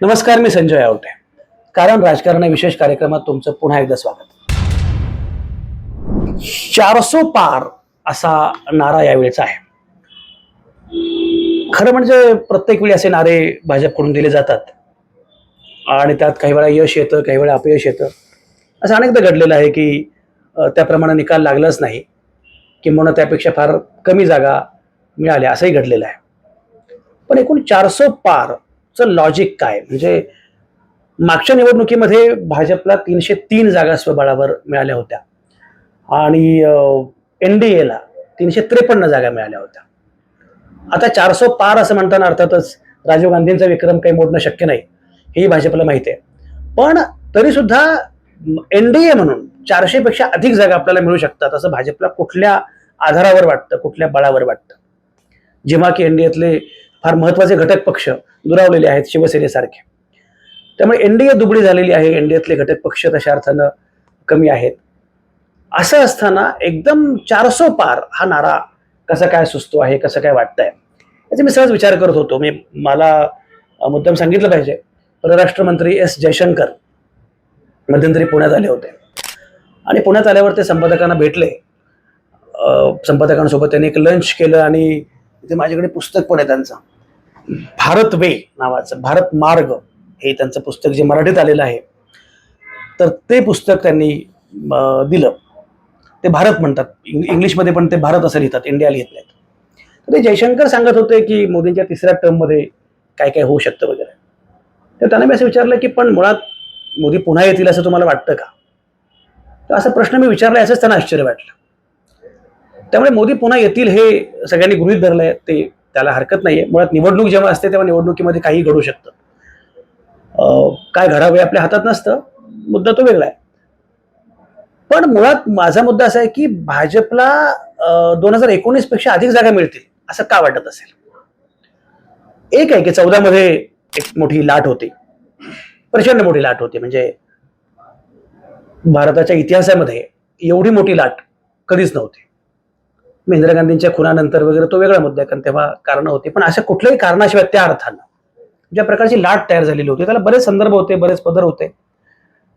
नमस्कार मी संजय आवटे. कारण राजकारण विशेष कार्यक्रमात तुमचं पुन्हा एकदा स्वागत. चारसो पार असा नारा यावेळेचा आहे. खरं म्हणजे प्रत्येक वेळी असे नारे भाजपकडून दिले जातात. आणि त्यात काही वेळा यश येतं काही वेळा अपयश येतं. असं अनेकदा घडलेलं आहे की त्याप्रमाणे निकाल लागलाच नाही किंवा त्यापेक्षा फार कमी जागा मिळाल्या असंही घडलेलं आहे. पण एकूण चारसो पार लॉजिक काय? म्हणजे मागच्या निवडणुकीमध्ये भाजपला तीनशे तीन जागा स्वबळावर मिळाल्या होत्या. आणि एन डी एला तीनशे त्रेपन्न जागा मिळाल्या होत्या. आता चारसो पार असं म्हणताना अर्थातच राजीव गांधींचा विक्रम काही मोडणं शक्य नाही हेही भाजपला माहिती आहे. पण तरी सुद्धा एन डी ए म्हणून चारशे पेक्षा अधिक जागा आपल्याला मिळू शकतात असं भाजपला कुठल्या आधारावर वाटतं कुठल्या बळावर वाटतं? जेव्हा की एनडीएतले फार महत्त्वाचे घटक पक्ष दुरावलेले आहेत शिवसेनेसारखे. त्यामुळे एनडीए दुबळी झालेली आहे एनडीएतले घटक पक्ष तशा अर्थानं कमी आहेत. असं असताना एकदम चारसो पार हा नारा कसा काय सुचतो आहे कसं काय वाटतंय याचा मी सहज विचार करत होतो. मी मला मुद्दाम सांगितलं पाहिजे. परराष्ट्र मंत्री एस जयशंकर मध्यंतरी पुण्यात आले होते. आणि पुण्यात आल्यावर ते संपादकांना भेटले. संपादकांसोबत त्यांनी एक लंच केलं आणि इथे माझ्याकडे पुस्तक पण आहे त्यांचं. भारत वे नावाचं भारत मार्ग हे त्यांचं पुस्तक जे मराठीत आलेलं आहे तर ते पुस्तक त्यांनी दिलं. ते भारत म्हणतात. इंग्लिशमध्ये पण ते भारत असं लिहितात इंडिया लिहित नाहीत. तर ते जयशंकर सांगत होते की मोदींच्या तिसऱ्या टर्ममध्ये काय काय होऊ शकतं वगैरे. तर त्यांना मी असं विचारलं की पण मुळात मोदी पुन्हा येतील असं तुम्हाला वाटतं का? तर असा प्रश्न मी विचारला याचंच त्यांना आश्चर्य वाटलं. त्यामुळे मोदी पुन्हा येतील हे सगळ्यांनी गृहीत आहे ते त्याला हरकत नाहीये. मुळात निवडणूक जेव्हा असते तेव्हा निवडणुकीमध्ये काही घडू शकतं. काय घडावे आपल्या हातात नसतं. मुद्दा तो वेगळा आहे. पण मुळात माझा मुद्दा असा आहे की भाजपला दोन हजार एकोणीसपेक्षा अधिक जागा मिळतील असं का वाटत असेल? एक आहे की चौदा मध्ये एक मोठी लाट होती. प्रचंड मोठी लाट होती. म्हणजे भारताच्या इतिहासामध्ये एवढी मोठी लाट कधीच नव्हती. इंदिरा गांधींच्या खुनानंतर वगैरे तो वेगळा मुद्दा आहे कारण तेव्हा कारणं होती. पण अशा कुठल्याही कारणाशिवाय त्या अर्थानं ज्या प्रकारची लाट तयार झालेली होती त्याला बरेच संदर्भ होते बरेच पदर होते.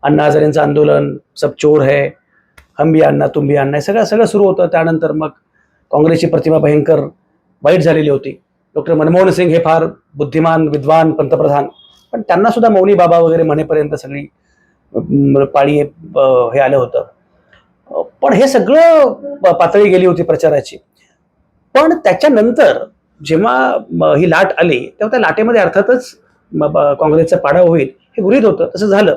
अण्णा हजारेंचं आंदोलन सब चोर है हम भी अण्णा तुम भी अण्णा हे सगळं सगळं सुरू होतं. त्यानंतर मग काँग्रेसची प्रतिमा भयंकर वाईट झालेली होती. डॉक्टर मनमोहन सिंग हे फार बुद्धिमान विद्वान पंतप्रधान. पण त्यांना सुद्धा मौनी बाबा वगैरे म्हणेपर्यंत सगळी पाळी हे आलं होतं. पण हे सगळं पातळी गेली होती प्रचाराची. पण त्याच्यानंतर जेव्हा ही लाट आली तेव्हा त्या लाटेमध्ये अर्थातच काँग्रेसचा पाडाव होईल हे गृहीत होतं तसं झालं.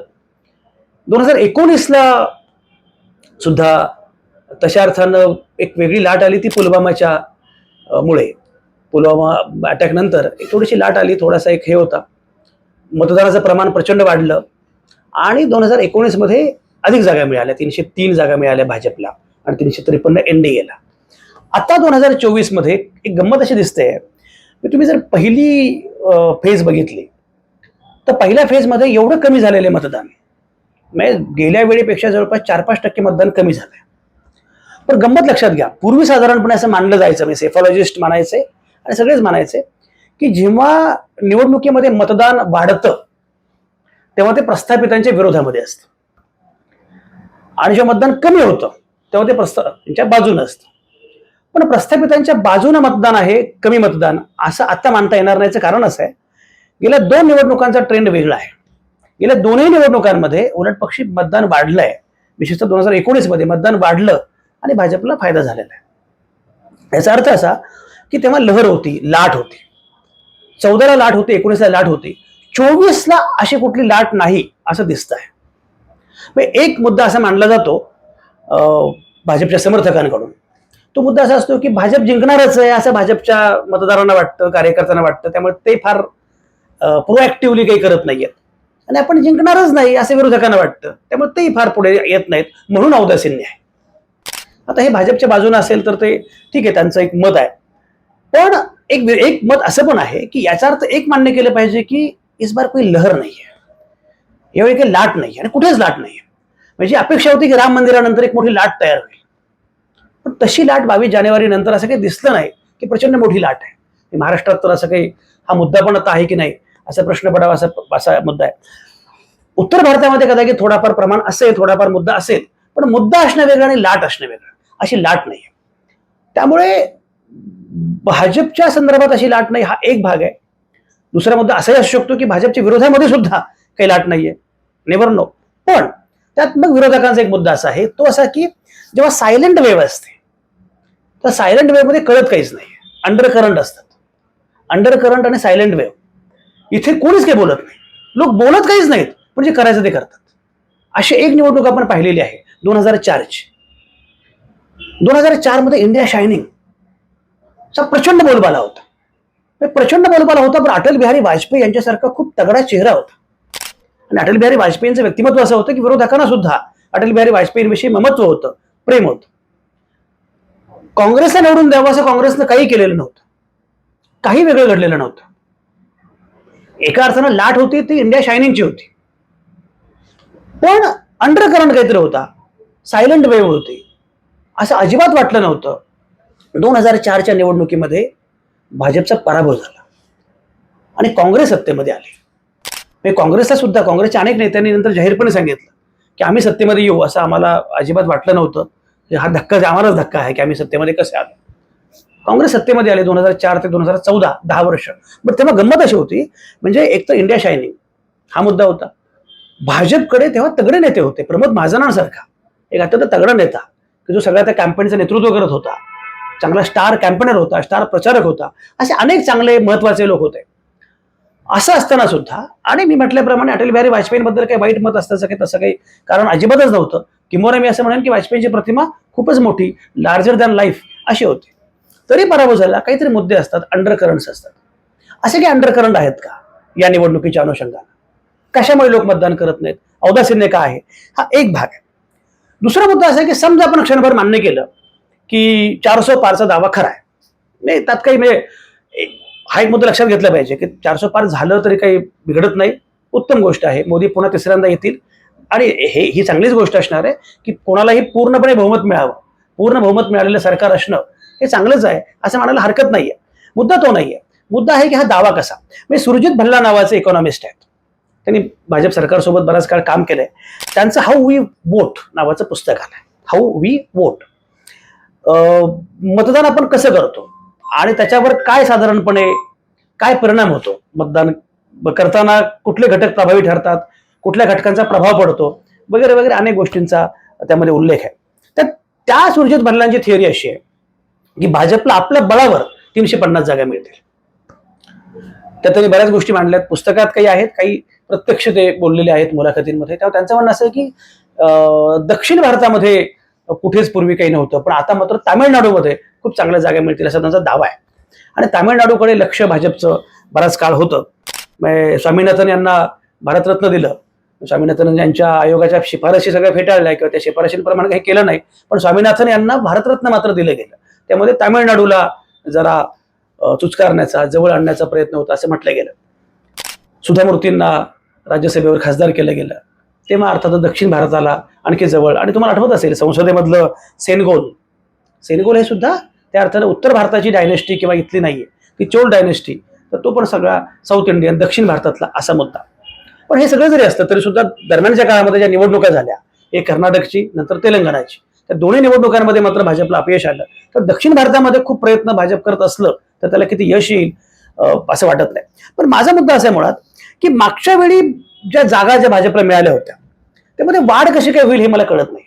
दोन हजार एकोणीसला सुद्धा तशा अर्थानं एक वेगळी लाट आली ती पुलवामाच्या मुळे. पुलवामा अटॅकनंतर एक थोडीशी लाट आली थोडासा एक हे होता. मतदानाचं प्रमाण प्रचंड वाढलं. आणि दोन हजार एकोणीसमध्ये अधिक जागा मिळाल्या तीनशे तीन जागा मिळाल्या भाजपला आणि तीनशे त्रेपन्न एन डी एला आता दोन हजार चोवीसमध्ये एक गंमत अशी दिसते की तुम्ही जर पहिली फेज बघितली तर पहिल्या फेजमध्ये एवढं कमी झालेले मतदान. म्हणजे गेल्या वेळेपेक्षा जवळपास चार पाच टक्के मतदान कमी झालंय. पण गंमत लक्षात घ्या पूर्वी साधारणपणे असं मानलं जायचं म्हणजे सेफॉलॉजिस्ट मानायचे आणि सगळेच मानायचे की जेव्हा निवडणुकीमध्ये मतदान वाढतं तेव्हा ते प्रस्थापितांच्या विरोधामध्ये असतं. आणि जेव्हा मतदान कमी होतं. तेव्हा ते प्रस्थापितांच्या बाजूनं असतं. पण प्रस्थापितांच्या बाजूनं मतदान आहे कमी मतदान. असं आता मानता येणार नाहीचं कारण असं आहे. गेल्या दोन निवडणुकांचा ट्रेंड वेगळा आहे. गेल्या दोनही निवडणुकांमध्ये उलट पक्षी मतदान वाढलंय. विशेषतः दोन हजार एकोणीसमध्ये मतदान वाढलं आणि भाजपला फायदा झालेला आहे. याचा अर्थ असा की तेव्हा लहर होती लाट होती. चौदाला लाट होती एकोणीसला लाट होती. चोवीसला अशी कुठली लाट नाही असं दिसत आहे एक मुद्दा असा मानला जातो भाजपच्या समर्थकांकडून. तो मुद्दा असा असतो की भाजप जिंकणारच आहे असं भाजपच्या मतदारांना वाटतं कार्यकर्त्यांना वाटतं त्यामुळे ते फार प्रोएक्टिव्हली काही करत नाहीयेत. आणि आपण जिंकणारच नाही असं विरोधकांना वाटतं. त्यामुळे तेही फार पुढे येत नाहीत म्हणून औदासीन्य आहे. आता हे भाजपच्या बाजूने असेल तर ते ठीक आहे त्यांचं एक मत आहे. पण एक एक मत असं पण आहे की याचा अर्थ एक मान्य केलं पाहिजे की इस बार कोई लहर नाही आहे. यावेळी काही लाट नाही आणि कुठेच लाट नाही म्हणजे अपेक्षा होती की राम मंदिरानंतर एक मोठी लाट तयार होईल. पण तशी लाट बावीस जानेवारी नंतर असं काही दिसलं नाही की प्रचंड मोठी लाट आहे. महाराष्ट्रात तर असं काही हा मुद्दा पण आता आहे की नाही? असा प्रश्न पडावा असा असा मुद्दा आहे. उत्तर भारतामध्ये कदाचित थोडाफार प्रमाण असेल थोडाफार मुद्दा असेल पण मुद्दा असणं वेगळं आणि लाट असणं वेगळं. अशी लाट नाही त्यामुळे भाजपच्या संदर्भात अशी लाट नाही हा एक भाग आहे. दुसरा मुद्दा असाही असू शकतो की भाजपच्या विरोधामध्ये सुद्धा काही लाट नाहीये. नेवर नो पण त्यात मग विरोधकांचा एक मुद्दा असा आहे तो असा की जेव्हा सायलेंट वेव्ह असते तर सायलेंट वेव्हमध्ये कळत काहीच नाही. अंडर करंट असतात. अंडर करंट आणि सायलेंट वेव्ह इथे कोणीच काही बोलत नाही. लोक बोलत काहीच नाहीत पण जे करायचं ते करतात. अशी एक निवडणूक आपण पाहिलेली आहे दोन हजार चारची. दोन हजार चारमध्ये इंडिया शायनिंग चा प्रचंड बोलबाला होता. प्रचंड बोलबाला होता पण अटल बिहारी वाजपेयी यांच्यासारखा खूप तगडा चेहरा होता. आणि अटल बिहारी वाजपेयींचं व्यक्तिमत्व असं होतं की विरोधकांना सुद्धा अटल बिहारी वाजपेयींविषयी ममत्व होतं प्रेम होतं. काँग्रेसला निवडून द्यावं असं काँग्रेसनं काही केलेलं नव्हतं. काही वेगळं घडलेलं नव्हतं. एका अर्थानं लाट होती ती इंडिया शायनिंगची होती. पण अंडरकरंट काहीतरी होता. सायलेंट वेव्ह होती. असं अजिबात वाटलं नव्हतं. दोन हजार चारच्या निवडणुकीमध्ये भाजपचा पराभव झाला. आणि काँग्रेस सत्तेमध्ये आली. म्हणजे काँग्रेसला सुद्धा काँग्रेसच्या अनेक नेत्यांनी नंतर जाहीरपणे सांगितलं की आम्ही सत्तेमध्ये येऊ असं आम्हाला अजिबात वाटलं नव्हतं. म्हणजे हा धक्का आम्हालाच धक्का आहे की आम्ही सत्तेमध्ये कसे आलो. काँग्रेस सत्तेमध्ये आले दोन हजार चार ते दोन हजार चौदा दहा वर्ष. बट तेव्हा गंमत अशी होती म्हणजे एक तर इंडिया शायनिंग हा मुद्दा होता. भाजपकडे तेव्हा तगडे नेते होते प्रमोद महाजनांसारखा एक अत्यंत तगडा नेता की जो सगळ्या त्या कॅम्पेनचं नेतृत्व करत होता. चांगला स्टार कॅम्पेनर होता स्टार प्रचारक होता. असे अनेक चांगले महत्त्वाचे लोक होते. असं असताना सुद्धा आणि मी म्हटल्याप्रमाणे अटल बिहारी वाजपेयींबद्दल काही वाईट मत असतं काही तसं काही कारण अजिबातच नव्हतं. किंवा मी असं म्हणेन की वाजपेयींची प्रतिमा खूपच मोठी लार्जर दॅन लाईफ अशी होती. तरी पराभव झाला काहीतरी मुद्दे असतात अंडर करंट्स असतात. असे काही अंडर करंट आहेत का या निवडणुकीच्या अनुषंगानं? कशामुळे लोक मतदान करत नाहीत? औदासीन्य का आहे? हा एक भाग आहे. दुसरा मुद्दा असा आहे की समजा आपण क्षणभर मान्य केलं की चारसो पारचा दावा खरा आहे. नाही त्यात काही म्हणजे हा एक मुद्दा लक्षात घेतला पाहिजे की चारशे पार झालं तरी काही बिघडत नाही. उत्तम गोष्ट आहे. मोदी पुन्हा तिसऱ्यांदा येतील. आणि हे ही चांगलीच गोष्ट असणार आहे की कोणालाही पूर्णपणे बहुमत मिळावं. पूर्ण बहुमत मिळालेलं सरकार असणं हे चांगलंच आहे असं म्हणायला हरकत नाहीये. मुद्दा तो नाहीये. मुद्दा आहे की हा दावा कसा? म्हणजे सुरजित भल्ला नावाचे इकॉनॉमिस्ट आहेत. त्यांनी भाजप सरकारसोबत बराच काळ काम केलंय. त्यांचं हाऊ वी वोट नावाचं पुस्तक आलं हाऊ वी वोट. मतदान आपण कसं करतो? आणि त्याच्यावर काय साधारणपणे काय परिणाम होतो? मतदान करताना कुठले घटक प्रभावी ठरतात? कुठल्या घटकांचा प्रभाव पडतो? वगैरे वगैरे अनेक गोष्टींचा त्यामध्ये उल्लेख आहे. तर त्या सुरजित भल्लांची थिअरी अशी आहे की भाजपला आपल्या बळावर तीनशे पन्नास जागा मिळतील. त्यात त्यांनी बऱ्याच गोष्टी मांडल्यात. पुस्तकात काही आहेत काही प्रत्यक्ष ते बोललेले आहेत मुलाखतींमध्ये. तेव्हा त्यांचं म्हणणं असं आहे की दक्षिण भारतामध्ये कुठेच पूर्वी काही नव्हतं. पण आता मात्र तामिळनाडूमध्ये खूप चांगल्या जागा मिळतील असा त्यांचा दावा आहे. आणि तामिळनाडूकडे लक्ष भाजपचं बराच काळ होतं. स्वामीनाथन यांना भारतरत्न दिलं. स्वामीनाथन यांच्या आयोगाच्या शिफारशी सगळ्या फेटाळल्या किंवा त्या शिफारशींप्रमाणे काही केलं नाही. पण स्वामीनाथन यांना भारतरत्न मात्र दिलं गेलं. त्यामध्ये तामिळनाडूला जरा चुचकारण्याचा जवळ आणण्याचा प्रयत्न होता असं म्हटलं गेलं. सुधामूर्तींना राज्यसभेवर खासदार केलं गेलं. तेव्हा अर्थात दक्षिण भारताला आणखी जवळ. आणि तुम्हाला आठवत असेल संसदेमधलं सेनगोल. सेनगोल हे सुद्धा त्या अर्थानं उत्तर भारताची डायनेस्टी किंवा इथली नाहीये ती चोल डायनेस्टी तर तो पण सगळा साऊथ इंडियन दक्षिण भारतातला असा मुद्दा. पण हे सगळं जरी असतं तरी सुद्धा दरम्यानच्या काळामध्ये ज्या निवडणुका झाल्या एक कर्नाटकची नंतर तेलंगणाची त्या दोन्ही निवडणुकांमध्ये मात्र भाजपला अपयश आलं. तर दक्षिण भारतामध्ये खूप प्रयत्न भाजप करत असलं तर त्याला किती यश येईल अं, असं वाटत नाही. पण माझा मुद्दा असा आहे मुळात की मागच्या वेळी ज्या जागा ज्या भाजपला मिळाल्या होत्या त्यामध्ये वाढ कशी काय होईल हे मला कळत नाही.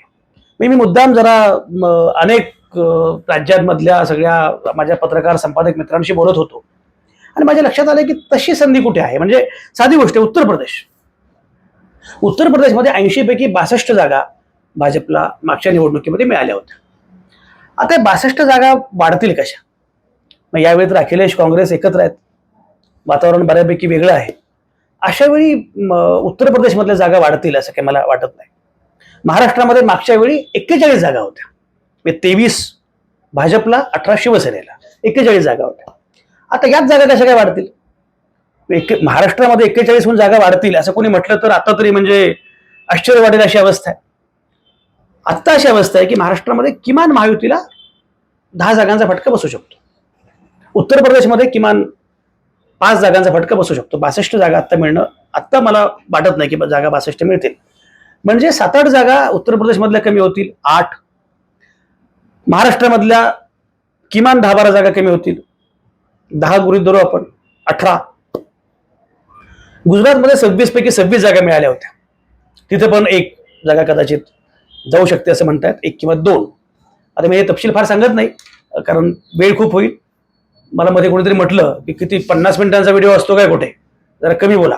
मी मी मुद्दाम जरा अनेक राज्यांमधल्या सगळ्या माझ्या पत्रकार संपादक मित्रांशी बोलत होतो. आणि माझ्या लक्षात आलं की तशी संधी कुठे आहे? म्हणजे साधी गोष्ट आहे उत्तर प्रदेश. उत्तर प्रदेशमध्ये ऐंशीपैकी बासष्ट जागा भाजपला मागच्या निवडणुकीमध्ये मिळाल्या होत्या. आता बासष्ट जागा वाढतील कशा? मग यावेळी तर अखिलेश काँग्रेस एकत्र आहेत. वातावरण बऱ्यापैकी वेगळं आहे. अशा वेळी उत्तर प्रदेशमधल्या जागा वाढतील असं काही मला वाटत नाही. महाराष्ट्रामध्ये मागच्या वेळी एक्केचाळीस जागा होत्या. म्हणजे तेवीस भाजपला अठरा शिवसेनेला एक्केचाळीस जागा होत्या. आता याच जागा कशा काय वाढतील? एक महाराष्ट्रामध्ये एक्केचाळीसहून जागा वाढतील असं कोणी म्हटलं तर आता तरी म्हणजे आश्चर्य वाटेल अशी अवस्था आहे. आत्ता अशी अवस्था आहे की महाराष्ट्रामध्ये किमान महायुतीला दहा जागांचा फटका बसू शकतो. उत्तर प्रदेशमध्ये किमान पाच जागांचा फटका बसू शकतो. बासष्ट जागा आत्ता मिळणं आत्ता मला वाटत नाही की जागा बासष्ट मिळतील. म्हणजे सात आठ जागा उत्तर प्रदेशमधल्या कमी होतील आठ. महाराष्ट्रामधल्या किमान दहा बारा जागा कमी होतील. दहा गृहित धरू आपण अठरा. गुजरातमध्ये सव्वीस पैकी सव्वीस जागा मिळाल्या होत्या. तिथे पण एक जागा कदाचित जाऊ शकते असं म्हणतात एक किंवा दोन. आता मी हे तपशील फार सांगत नाही कारण वेळ खूप होईल. मला मध्ये कोणीतरी म्हटलं की किती पन्नास मिनिटांचा व्हिडिओ असतो काय कुठे? जरा कमी बोला.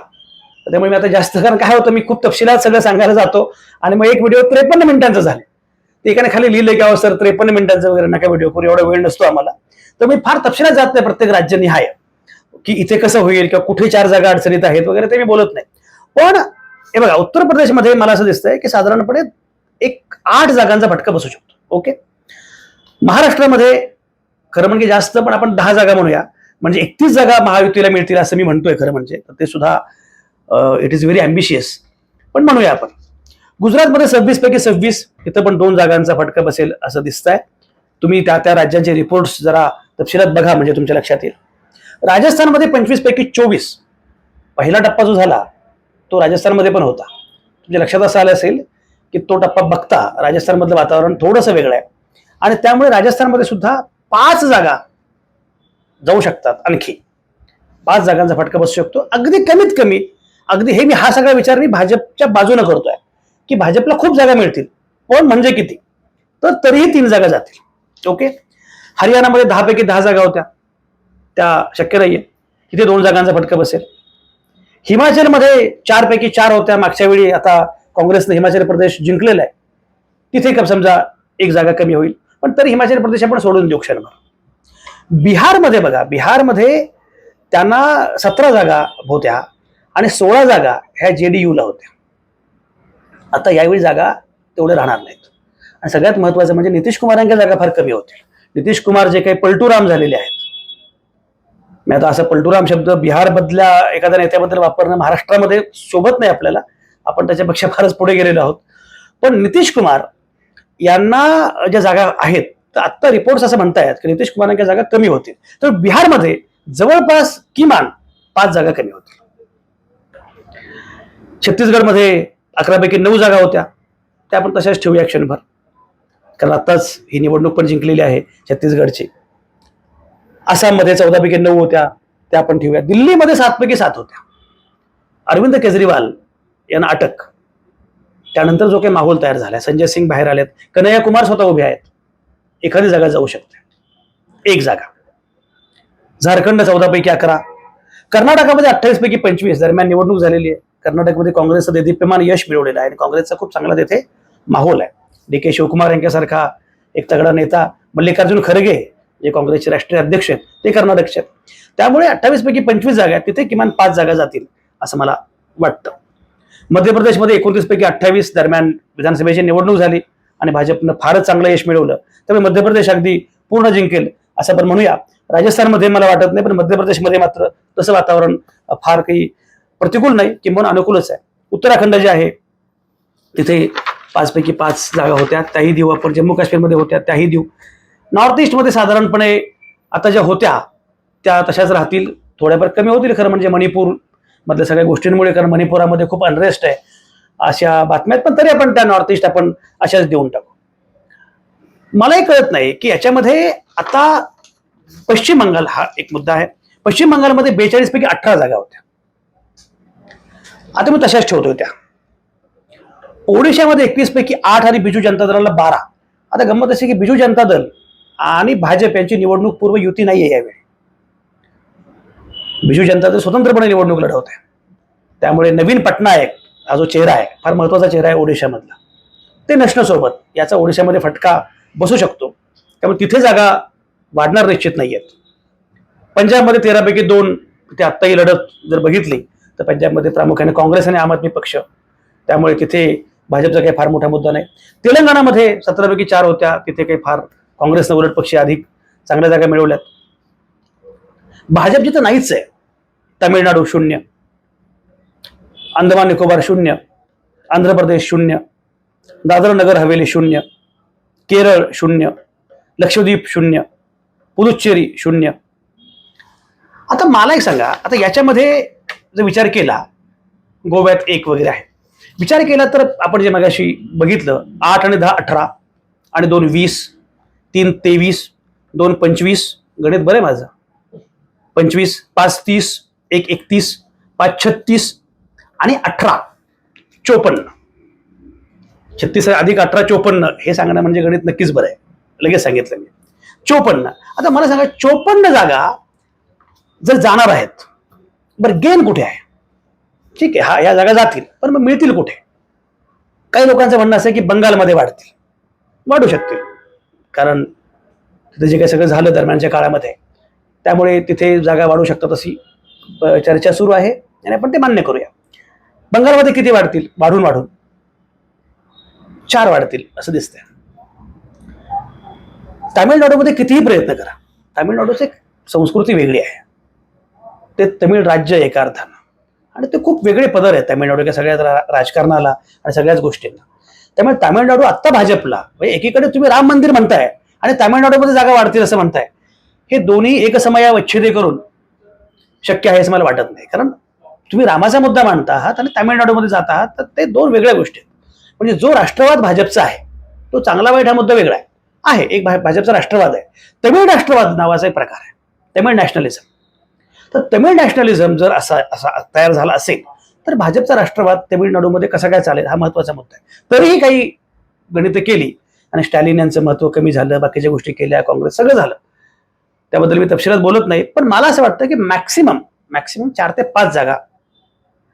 त्यामुळे मी आता जास्त कारण काय होतं मी खूप तपशिलात सगळं सांगायला जातो आणि मग एक व्हिडिओ त्रेपन्न मिनिटांचा झाले. ते एकाने खाली लिहिलं की अहो सर त्रेपन्न मिनिटांचा वगैरे नका व्हिडिओ करू एवढा वेळ नसतो आम्हाला. तर मी फार तपशिलात जात नाही प्रत्येक राज्यनिहाय की इथे कसं होईल किंवा कुठे चार जागा अडचणीत आहेत वगैरे ते मी बोलत नाही. पण हे बघा उत्तर प्रदेशमध्ये मला असं दिसतंय की साधारणपणे एक आठ जागांचा फटका बसू शकतो. ओके? महाराष्ट्रामध्ये खरं म्हणजे जास्त पण आपण दहा जागा म्हणूया. म्हणजे एकतीस जागा महायुतीला मिळतील असं मी म्हणतोय खरं म्हणजे. ते सुद्धा इट इज व्हेरी अँबिशियस पण म्हणूया आपण. गुजरातमध्ये सव्वीस पैकी सव्वीस इथं पण दोन जागांचा फटका बसेल असं दिसतंय. तुम्ही त्या त्या राज्यांचे रिपोर्ट्स जरा तपशिलात बघा म्हणजे तुमच्या लक्षात येईल. राजस्थानमध्ये पंचवीस पैकी चोवीस. पहिला टप्पा जो झाला तो राजस्थानमध्ये पण होता. तुमच्या लक्षात असं आलं असेल की तो टप्पा बघता राजस्थानमधलं वातावरण थोडंसं वेगळं आहे. आणि त्यामुळे राजस्थानमध्ये सुद्धा पाच जागा जाऊ शकतात आणखी. पाच जागांचा फटका बसू शकतो. अगदी कमीत कमी अगदी हे मी हा सगळा विचार मी भाजपच्या बाजूने करतोय की भाजपला खूप जागा मिळतील. पण म्हणजे किती? तर तरीही तीन जागा जातील. ओके? हरियाणामध्ये दहापैकी दहा जागा होत्या. त्या शक्य नाहीये. तिथे दोन जागांचा फटका बसेल. हिमाचलमध्ये चारपैकी चार होत्या. मागच्या वेळी आता काँग्रेसने हिमाचल प्रदेश जिंकलेला आहे. तिथे समजा एक जागा कमी होईल. पण तरी हिमाचल प्रदेश आपण सोडून देऊ क्षणभर. बिहारमध्ये बघा बिहारमध्ये त्यांना सतरा जागा होत्या आणि सोळा जागा ह्या जे डी यूला होत्या. आता यावेळी जागा तेवढ्या राहणार नाहीत. आणि सगळ्यात महत्वाचं म्हणजे नितीश कुमारांच्या जागा फार कमी होतील नितीश कुमार जे काही पलटूराम झालेले आहेत. मी आता असं पलटूराम शब्द बिहारमधल्या एखाद्या नेत्याबद्दल वापरणं महाराष्ट्रामध्ये शोभत नाही आपल्याला. आपण त्याच्यापेक्षा फारच पुढे गेलेलो आहोत. पण नितीश कुमार यांना ज्या जागा आहेत तर आत्ता रिपोर्ट्स असं म्हणतायत की नितीश कुमारांच्या जागा कमी होतील. तर बिहारमध्ये जवळपास किमान पाच जागा कमी होतील. छत्तीसगडमध्ये अकरापैकी नऊ जागा होत्या. त्या आपण तशाच ठेवूया क्षणभर. कारण आत्ताच ही निवडणूक पण जिंकलेली आहे छत्तीसगडची. आसाममध्ये चौदापैकी नऊ होत्या. त्या आपण ठेवूया. दिल्लीमध्ये सातपैकी सात होत्या. अरविंद केजरीवाल यांना अटक. त्यानंतर जो काही माहोल तयार झाला संजय सिंग बाहेर आलेत कन्हैया कुमार स्वतः उभे आहेत. एखादी जागा जाऊ शकते. एक जागा. झारखंड चौदापैकी अकरा. कर्नाटकामध्ये अठ्ठावीस पैकी पंचवीस. दरम्यान निवडणूक झालेली आहे. कर्नाटकमध्ये काँग्रेसचं देदीप्यमान यश मिळवलेलं आहे आणि काँग्रेसचा खूप चांगला तिथे माहोल आहे. डी के शिवकुमार यांच्यासारखा एक तगडा नेता मल्लिकार्जुन खरगे जे काँग्रेसचे राष्ट्रीय अध्यक्ष आहेत ते कर्नाटकचे आहेत. त्यामुळे अठ्ठावीस पैकी पंचवीस जागा आहेत. तिथे किमान पाच जागा जातील असं मला वाटतं. मध्य प्रदेशमध्ये एकोणतीस पैकी अठ्ठावीस दरम्यान विधानसभेची निवडणूक झाली आणि भाजपनं फारच चांगलं यश मिळवलं. त्यामुळे मध्य प्रदेश अगदी पूर्ण जिंकेल असं आपण म्हणूया. राजस्थानमध्ये मला वाटत नाही पण मध्य प्रदेशमध्ये मात्र तसं वातावरण फार काही प्रतिकूल नाही किंवा अनुकूलच आहे. उत्तराखंड जे आहे तिथे पाचपैकी पाच जागा होत्या. त्याही देऊ आपण. जम्मू काश्मीरमध्ये होत्या त्याही देऊ. नॉर्थ ईस्टमध्ये साधारणपणे आता ज्या होत्या त्या तशाच राहतील. थोड्याफार कमी होतील खरं म्हणजे मणिपूर मधल्या सगळ्या गोष्टींमुळे कारण मणिपुरामध्ये खूप अनरेस्ट आहे. अशा बातम्या पण तरी आपण त्या नॉर्थ ईस्ट आपण अशाच देऊन टाकू. मलाही कळत नाही की याच्यामध्ये आता पश्चिम बंगाल हा एक मुद्दा आहे. पश्चिम बंगालमध्ये बेचाळीस पैकी अठरा जागा होत्या. आता मी तशाच ठेवतो त्या. ओडिशामध्ये एकवीस पैकी आठ आणि बिजू जनता दलाला बारा. आता गंमत अशी की बिजू जनता दल आणि भाजप यांची निवडणूक पूर्व युती नाहीये यावेळी. बिजू जनता दल स्वतंत्रपणे निवडणूक लढवते. त्यामुळे नवीन पटनायक हा जो चेहरा आहे फार महत्त्वाचा चेहरा आहे ओडिशामधला. ते नसण्यासोबत याचा ओडिशामध्ये फटका बसू शकतो. त्यामुळे तिथे जागा वाढणार निश्चित नाही आहेत पंजाबमध्ये तेरापैकी दोन ते आत्ताही लढत जर बघितली तर पंजाबमध्ये प्रामुख्याने काँग्रेस आणि आम आदमी पक्ष. त्यामुळे तिथे भाजपचा काही फार मोठा मुद्दा नाही. तेलंगणामध्ये सतरापैकी चार होत्या तिथे काही फार काँग्रेसनं उलट पक्षी अधिक चांगल्या जागा मिळवल्यात. भाजप जिथं नाहीच आहे. तामिळनाडू शून्य. अंदमान निकोबार शून्य. आंध्र प्रदेश शून्य. दादर नगर हवेली शून्य. केरळ शून्य. लक्षद्वीप शून्य. पुदुच्चेरी शून्य. आता मला एक सांगा आता याच्यामध्ये जर विचार केला गोव्यात एक वगैरे आहे. विचार केला तर आपण जे मगाशी बघितलं आठ आणि दहा अठरा आणि दोन वीस तीन तेवीस दोन पंचवीस गणित बरं आहे माझं. पंचवीस पाच तीस एक एकतीस पाच छत्तीस आणि अठरा चोपन्न. छत्तीस अधिक अठरा चोपन्न. हे सांगणं म्हणजे गणित नक्कीच बरं आहे. लगेच सांगितलं मी. चोपन्न. आता मला सांगा चोपन्न जागा जर जाणार आहेत बरं गेन कुठे आहे? ठीक आहे हा या जागा जातील पण मग मिळतील कुठे? काही लोकांचं म्हणणं असं आहे की बंगालमध्ये वाढतील. वाढू शकतील. कारण तिथे जे काही सगळं झालं दरम्यानच्या काळामध्ये त्यामुळे तिथे जागा वाढू शकतात अशी चर्चा सुरू आहे आणि आपण ते मान्य करूया. बंगालमध्ये किती वाढतील? वाढून वाढून. चार वाढतील असं दिसतंय. तामिळनाडूमध्ये कितीही प्रयत्न करा. तामिळनाडूची एक संस्कृती वेगळी आहे. ते तमिळ राज्य एका अर्थानं आणि ते खूप वेगळे पदर आहेत तामिळनाडू सगळ्या रा- राजकारणाला आणि सगळ्याच गोष्टींना. त्यामुळे तामिळनाडू आत्ता भाजपला म्हणजे एकीकडे तुम्ही राम मंदिर म्हणताय आणि तामिळनाडूमध्ये जागा वाढतील असं म्हणताय. हे दोन्ही एकसमयावच्छेदे करून शक्य आहे असं मला वाटत नाही. कारण तुम्ही रामाचा मुद्दा मांडता आहात आणि तामिळनाडूमध्ये जात आहात तर ते दोन वेगळ्या गोष्टी आहेत. म्हणजे जो राष्ट्रवाद भाजपचा आहे तो चांगला वाईट हा मुद्दा वेगळा आहे. आहे एक भा- भाजपचा राष्ट्रवाद आहे. तमिळ राष्ट्रवाद नावाचा एक प्रकार आहे. तमिळ नॅशनलिझम. तर तमिळ नॅशनलिझम जर असा असा तयार झाला असेल तर भाजपचा राष्ट्रवाद तमिळनाडूमध्ये कसा काय चालेल हा महत्त्वाचा मुद्दा आहे. तरीही काही गणितं केली आणि स्टॅलिन यांचं महत्त्व कमी झालं बाकीच्या गोष्टी केल्या काँग्रेस सगळं झालं. त्याबद्दल मी तपशिलात बोलत नाही पण मला असं वाटतं की मॅक्सिमम मॅक्सिमम चार ते पाच जागा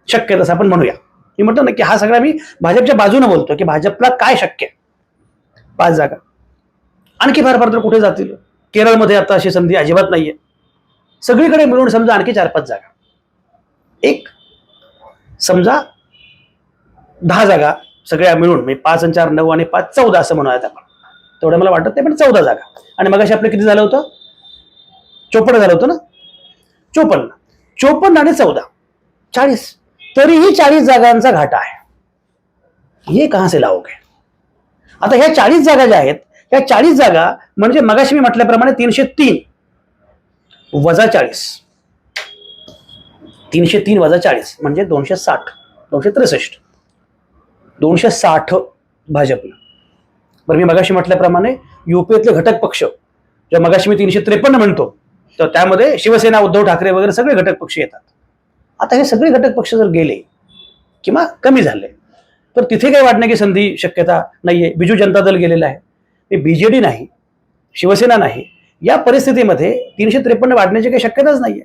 शक्य तसं आपण म्हणूया. मी म्हणतो ना की हा सगळा मी भाजपच्या बाजूने बोलतो की भाजपला काय शक्य पाच जागा. आणखी फार फार तर कुठे जातील? केरळमध्ये आता अशी संधी अजिबात नाहीये. सगळीकडे मिळून समजा आणखी चार पाच जागा. एक समजा दहा जागा सगळ्या मिळून म्हणजे पाच आणि चार नऊ आणि पाच चौदा असं म्हणूयात आपण. तेवढं मला वाटत नाही पण चौदा जागा. आणि मगाशी आपलं किती झालं होतं? चोपन्न झालं होतं ना? चोपन्न. चोपन्न आणि चौदा. चाळीस. तरीही चाळीस जागांचा घाटा आहे. हे कहा से लावोगे? आता ह्या चाळीस जागा ज्या आहेत ह्या चाळीस जागा म्हणजे मगाशी मी म्हटल्याप्रमाणे तीनशे तीन वजा चाळीस. तीनशे तीन वजा चाळीस म्हणजे दोनशे साठ. दोनशे त्रेसष्ट. दोनशे साठ भाजपनं. बरं मी मगाशी म्हटल्याप्रमाणे युपीएतले घटक पक्ष जेव्हा मगाशी मी तीनशे त्रेपन्न म्हणतो तर त्यामध्ये शिवसेना उद्धव ठाकरे वगैरे सगळे घटक पक्ष येतात. आता हे सगळे घटक पक्ष जर गेले किंवा कमी झाले तर तिथे काही वाटण्याची संधी शक्यता नाहीये. बिजू जनता दल गेलेलं आहे. बीजेडी नाही शिवसेना नाही. या परिस्थितीमध्ये तीनशे त्रेपन्न वाढण्याची काही शक्यताच नाहीये.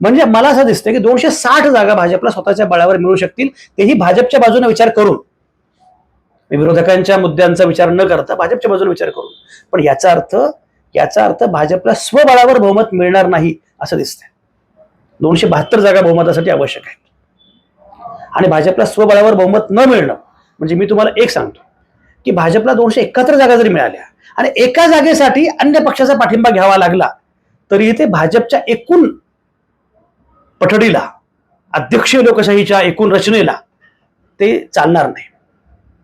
म्हणजे मला असं दिसतं की दोनशे साठ जागा भाजपला स्वतःच्या बळावर मिळू शकतील तेही भाजपच्या बाजूने विचार करून. विरोधकांच्या मुद्द्यांचा विचार न करता भाजपच्या बाजूने विचार करून. पण याचा अर्थ याचा अर्थ भाजपला स्वबळावर बहुमत मिळणार नाही असं दिसतंय. दोनशे बहात्तर जागा बहुमतासाठी आवश्यक आहेत. आणि भाजपला स्वबळावर बहुमत न मिळणं म्हणजे मी तुम्हाला एक सांगतो की भाजपला दोनशे एकाहत्तर जागा जरी मिळाल्या आणि एका जागेसाठी अन्य पक्षाचा पाठिंबा घ्यावा लागला तरीही ते भाजपच्या एकूण पठडीला अध्यक्षीय लोकशाहीच्या एकूण रचनेला ते चालणार नाही.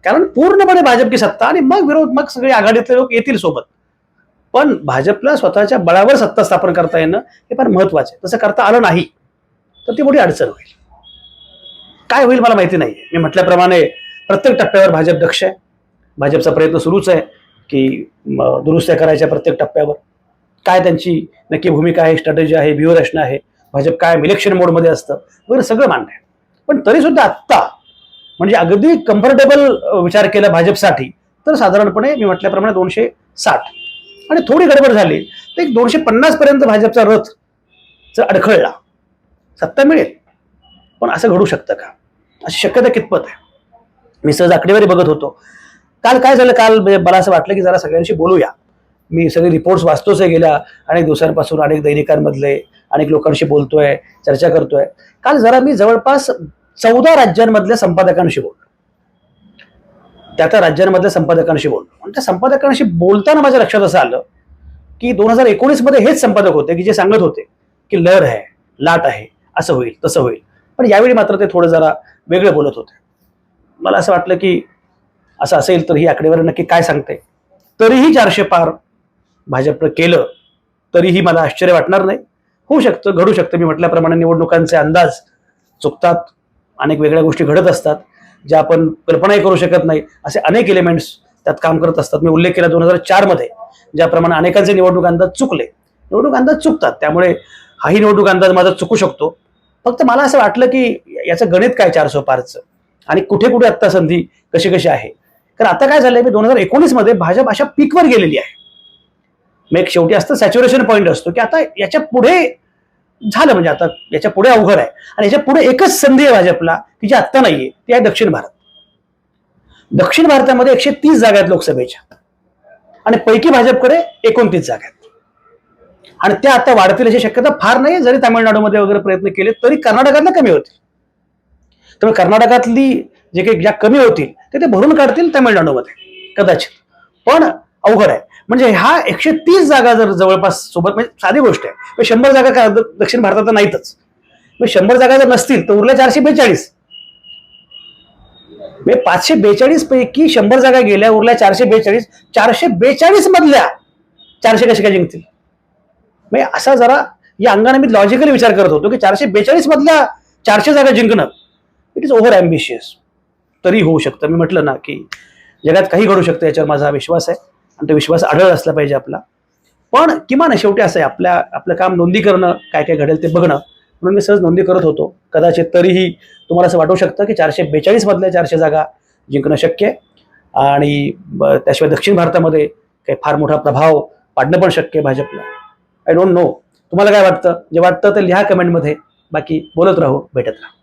कारण पूर्णपणे भाजपची सत्ता आणि मग विरोध मग सगळे आघाडीतले लोक येतील सोबत. पण भाजपला स्वतःच्या बळावर सत्ता स्थापन करता येणं हे फार महत्वाचं आहे. तसं करता आलं नाही तर ती मोठी अडचण होईल. काय होईल मला माहिती नाही मी म्हटल्याप्रमाणे प्रत्येक टप्प्यावर भाजप दक्ष आहे. भाजपचा प्रयत्न सुरूच आहे की दुरुस्त्या करायच्या प्रत्येक टप्प्यावर. काय त्यांची नक्की भूमिका आहे स्ट्रॅटेजी आहे व्यूहरचना आहे भाजप काय इलेक्शन मोडमध्ये असतं वगैरे सगळं मान्य आहे. पण तरी सुद्धा आत्ता म्हणजे अगदी कम्फर्टेबल विचार केला भाजपसाठी तर साधारणपणे मी म्हटल्याप्रमाणे दोनशे साठ. आणि थोडी गडबड झाली तर एक दोनशे पन्नास पर्यंत भाजपचा रथ जर अडखळला सत्ता मिळेल. पण असं घडू शकतं का? अशी शक्यता कितपत आहे? मी सहज आकडेवारी बघत होतो. काल काय झालं? काल म्हणजे मला असं वाटलं की जरा सगळ्यांशी बोलूया. मी सगळे रिपोर्ट्स वाचतोच आहे गेल्या अनेक दिवसांपासून अनेक दैनिकांमधले अनेक लोकांशी बोलतोय चर्चा करतोय. काल जरा मी जवळपास चौदा राज्यांमधल्या संपादकांशी बोललो. त्या त्या राज्यांमधल्या संपादकांशी बोललो आणि त्या संपादकांशी बोलताना माझ्या लक्षात असं आलं की दोन हजार एकोणीसमध्ये हेच संपादक होते की जे सांगत होते की लहर आहे लाट आहे असं होईल तसं होईल. पण यावेळी मात्र ते थोडं जरा वेगळं बोलत होते. मला असं वाटलं की असं असेल तर ही आकडेवारी नक्की काय सांगते? तरीही चारशे पार भाजपनं केलं तरीही मला आश्चर्य वाटणार नाही. होऊ शकतं घडू शकतं. मी म्हटल्याप्रमाणे निवडणुकांचे अंदाज चुकतात अनेक वेगळ्या गोष्टी घडत असतात. ज्या आपण कल्पनाही करू शकत नाही असे अनेक एलिमेंट्स त्यात काम करत असतात. मी उल्लेख केला दोन हजार चारमध्ये ज्याप्रमाणे अनेकांचे निवडणूक अंदाज चुकले. निवडणूक अंदाज चुकतात. त्यामुळे हाही निवडणूक अंदाज माझा चुकू शकतो. फक्त मला असं वाटलं की याचं गणित काय चारशे पारचं? आणि कुठे कुठे आत्ता संधी कशी कशी आहे? कारण आता काय झालंय मी दोन हजार एकोणीसमध्ये भाजप अशा पीकवर गेलेली आहे. मग एक शेवटी असतं सॅच्युरेशन पॉईंट असतो की आता याच्यापुढे झालं म्हणजे आता याच्यापुढे अवघड आहे. आणि याच्यापुढे एकच संधी आहे भाजपला की जी आत्ता नाहीये ती आहे दक्षिण भारत. दक्षिण भारतामध्ये एकशे तीस जागा आहेत लोकसभेच्या. आणि पैकी भाजपकडे एकोणतीस जागा आहेत. आणि त्या आता वाढतील अशी शक्यता फार नाही जरी तामिळनाडूमध्ये वगैरे प्रयत्न केले तरी कर्नाटकातनं कमी होतील. त्यामुळे कर्नाटकातली जे काही ज्या कमी होतील ते ते भरून काढतील तामिळनाडूमध्ये कदाचित. पण अवघड आहे. म्हणजे हा एकशे तीस जागा जर जवळपास सोबत म्हणजे साधी गोष्ट आहे. म्हणजे शंभर जागा का दक्षिण भारतात तर नाहीतच. मग शंभर जागा जर नसतील तर उरल्या चारशे बेचाळीस. म्हणजे पाचशे बेचाळीस पैकी शंभर जागा गेल्या उरल्या चारशे बेचाळीस. चारशे बेचाळीस मधल्या चारशे कसे काय जिंकतील? म्हणजे असा जरा या अंगाने मी लॉजिकली विचार करत होतो की चारशे बेचाळीस मधल्या चारशे जागा जिंकणं इट इज ओव्हर अँबिशियस तरी होऊ शकतं. मी म्हटलं ना की जगात काही घडू शकतं याच्यावर माझा विश्वास आहे. आणि तो विश्वास आढळ असला पाहिजे आपला. पण किमान शेवटी असं आहे आपल्या आपलं काम नोंदी करणं काय काय घडेल ते बघणं म्हणून मी सहज नोंदी करत होतो. कदाचित तरीही तुम्हाला असं वाटू शकतं की चारशे बेचाळीस मधल्या चारशे जागा जिंकणं शक्य आहे. आणि त्याशिवाय दक्षिण भारतामध्ये काही फार मोठा प्रभाव पाडणं पण शक्य आहे भाजपला. आय डोंट नो तुम्हाला काय वाटतं? जे वाटतं ते लिहा कमेंटमध्ये बाकी बोलत राहू भेटत राहू.